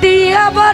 The other.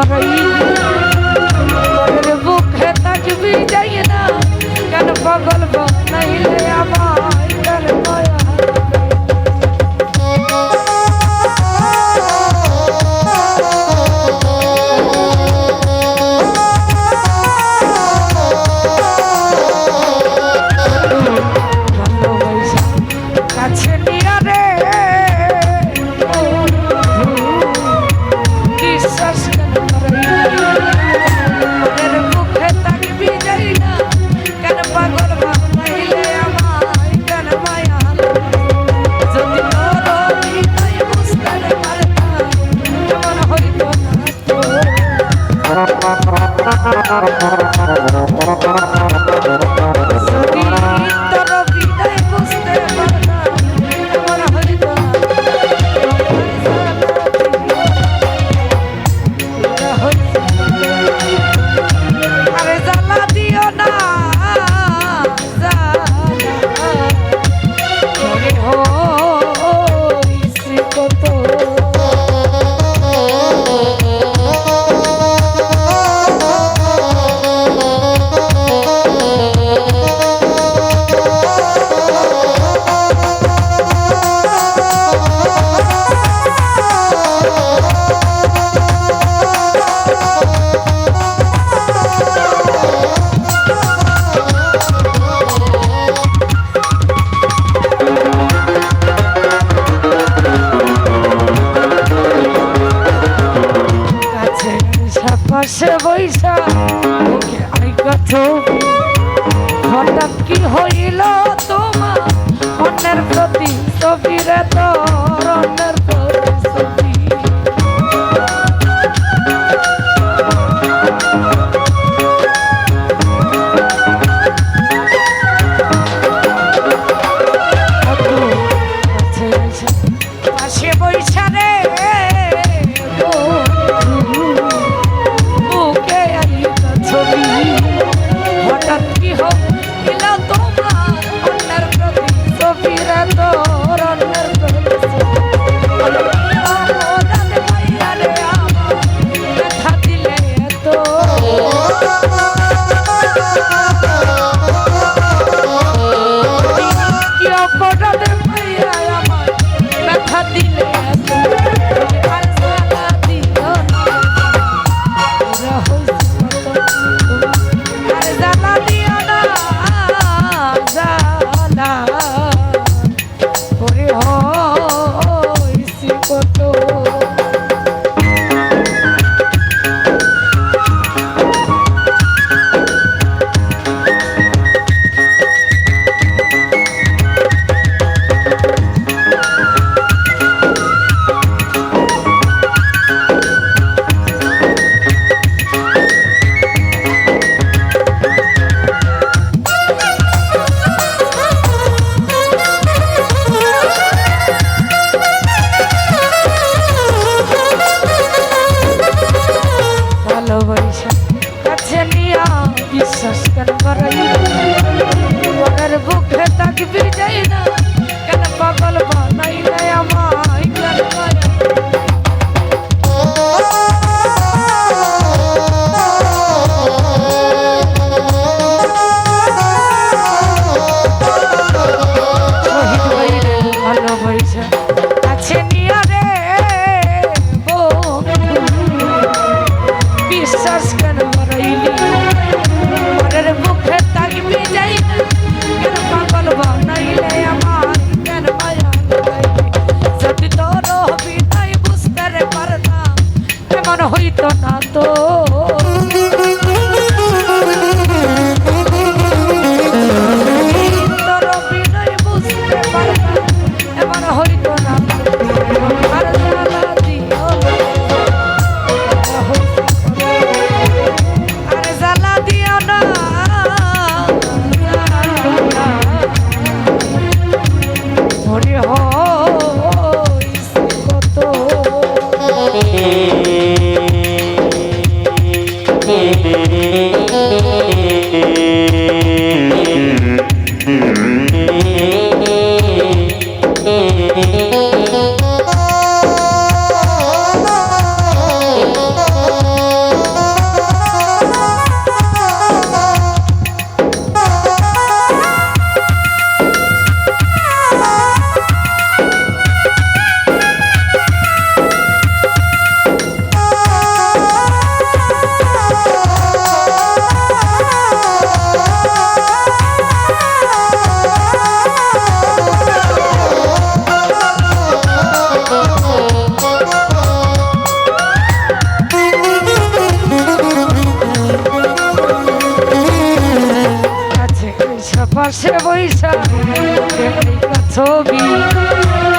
করই বুকে থাকবি যাই না কেন পাগল কাছে নিয়ে Thank you.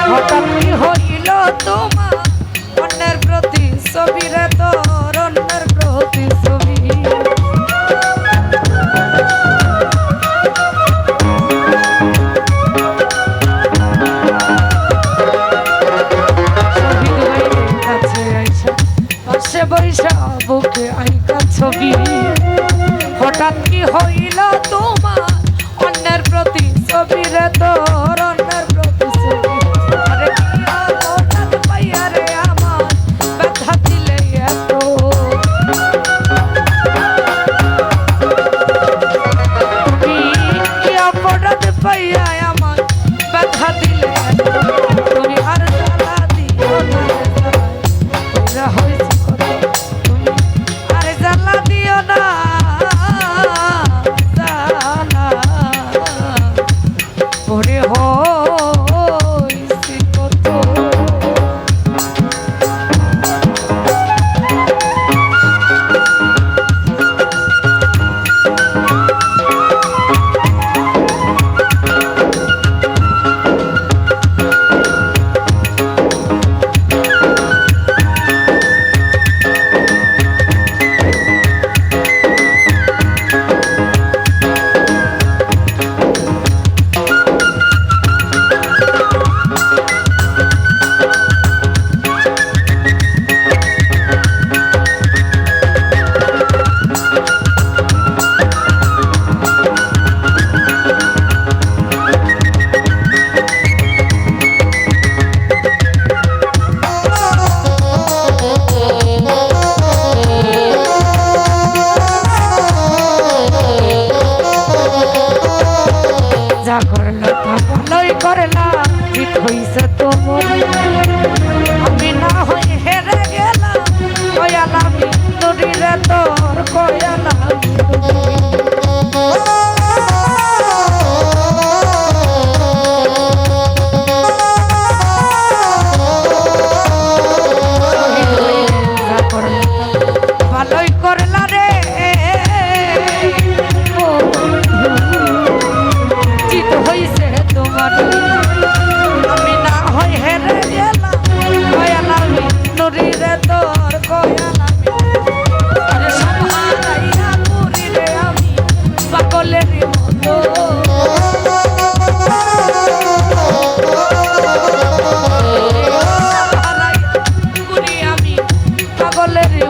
হঠাৎ কি হইল তোমার? অন্যের প্রতি ছবিরে তোর, অন্যের প্রতি ছবি বরিশা বুকে ছবি। হঠাৎ কি হইল তোমার? অন্যের প্রতি ছবিরে তোর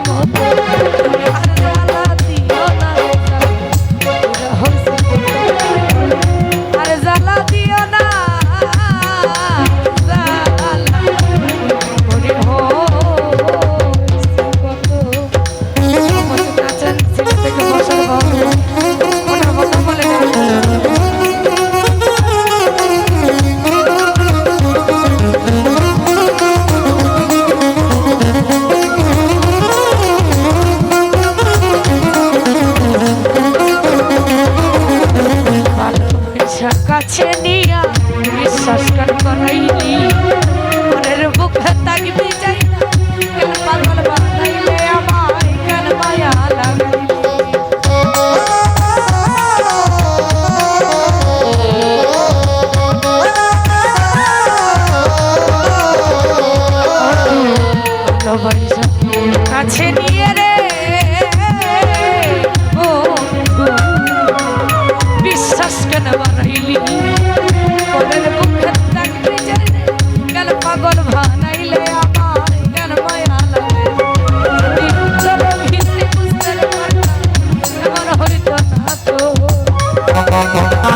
মতো